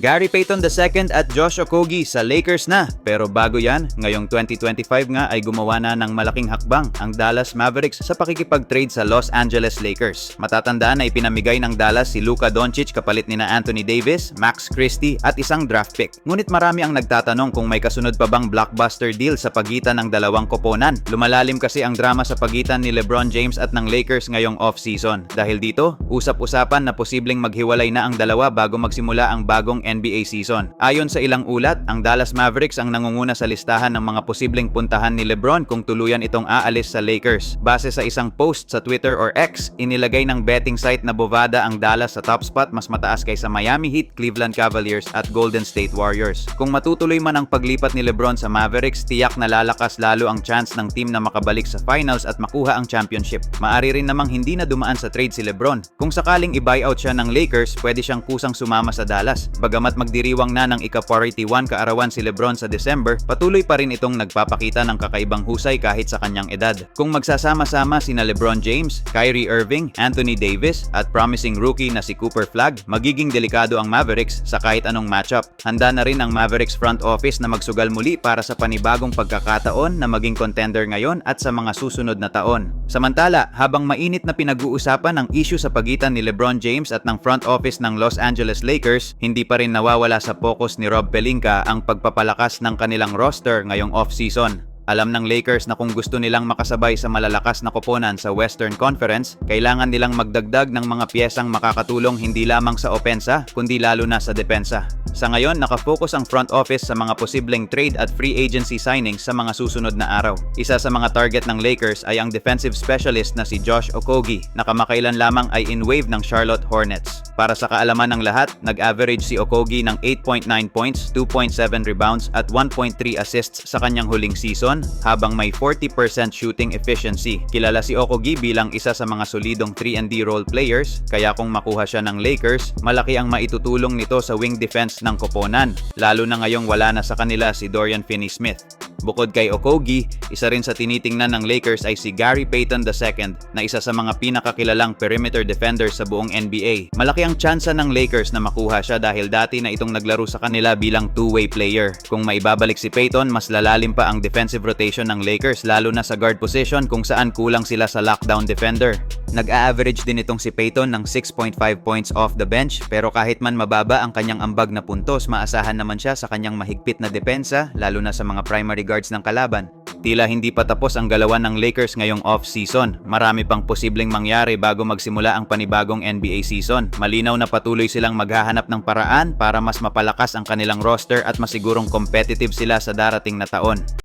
Gary Payton II at Josh Okogie sa Lakers na. Pero bago yan, ngayong 2025 nga ay gumawa na ng malaking hakbang ang Dallas Mavericks sa pakikipag-trade sa Los Angeles Lakers. Matatandaan na ipinamigay ng Dallas si Luka Doncic kapalit ni na Anthony Davis, Max Christie at isang draft pick. Ngunit marami ang nagtatanong kung may kasunod pa bang blockbuster deal sa pagitan ng dalawang koponan. Lumalalim kasi ang drama sa pagitan ni LeBron James at ng Lakers ngayong off-season. Dahil dito, usap-usapan na posibleng maghiwalay na ang dalawa bago magsimula ang bagong NBA season. Ayon sa ilang ulat, ang Dallas Mavericks ang nangunguna sa listahan ng mga posibleng puntahan ni LeBron kung tuluyan itong aalis sa Lakers. Base sa isang post sa Twitter or X, inilagay ng betting site na Bovada ang Dallas sa top spot mas mataas kaysa Miami Heat, Cleveland Cavaliers at Golden State Warriors. Kung matutuloy man ang paglipat ni LeBron sa Mavericks, tiyak na lalakas lalo ang chance ng team na makabalik sa finals at makuha ang championship. Maari rin namang hindi na dumaan sa trade si LeBron. Kung sakaling i-buyout siya ng Lakers, pwede siyang kusang sumama sa Dallas. Bagamat magdiriwang na ng ika-41 kaarawan si LeBron sa December, patuloy pa rin itong nagpapakita ng kakaibang husay kahit sa kanyang edad. Kung magsasama-sama sina LeBron James, Kyrie Irving, Anthony Davis at promising rookie na si Cooper Flagg, magiging delikado ang Mavericks sa kahit anong matchup. Handa na rin ang Mavericks front office na magsugal muli para sa panibagong pagkakataon na maging contender ngayon at sa mga susunod na taon. Samantala, habang mainit na pinag-uusapan ang issue sa pagitan ni LeBron James at ng front office ng Los Angeles Lakers, hindi pa rin nawawala sa focus ni Rob Pelinka ang pagpapalakas ng kanilang roster ngayong off-season. Alam ng Lakers na kung gusto nilang makasabay sa malalakas na koponan sa Western Conference, kailangan nilang magdagdag ng mga piyesang makakatulong hindi lamang sa opensa, kundi lalo na sa depensa. Sa ngayon, nakafocus ang front office sa mga posibleng trade at free agency signings sa mga susunod na araw. Isa sa mga target ng Lakers ay ang defensive specialist na si Josh Okogie na kamakailan lamang ay in-wave ng Charlotte Hornets. Para sa kaalaman ng lahat, nag-average si Okogie ng 8.9 points, 2.7 rebounds at 1.3 assists sa kanyang huling season habang may 40% shooting efficiency. Kilala si Okogie bilang isa sa mga solidong 3-and-D role players kaya kung makuha siya ng Lakers, malaki ang maitutulong nito sa wing defense ng koponan, lalo na ngayong wala na sa kanila si Dorian Finney-Smith. Bukod kay Okogie, isa rin sa tinitingnan ng Lakers ay si Gary Payton II na isa sa mga pinakakilalang perimeter defenders sa buong NBA. Malaki ang tsansa ng Lakers na makuha siya dahil dati na itong naglaro sa kanila bilang two-way player. Kung maibabalik si Payton, mas lalalim pa ang defensive rotation ng Lakers lalo na sa guard position kung saan kulang sila sa lockdown defender. Nag-a-average din itong si Payton ng 6.5 points off the bench pero kahit man mababa ang kanyang ambag na puntos, maasahan naman siya sa kanyang mahigpit na depensa lalo na sa mga primary guards ng kalaban. Tila hindi pa tapos ang galawan ng Lakers ngayong off-season. Marami pang posibleng mangyari bago magsimula ang panibagong NBA season. Malinaw na patuloy silang maghahanap ng paraan para mas mapalakas ang kanilang roster at masigurong competitive sila sa darating na taon.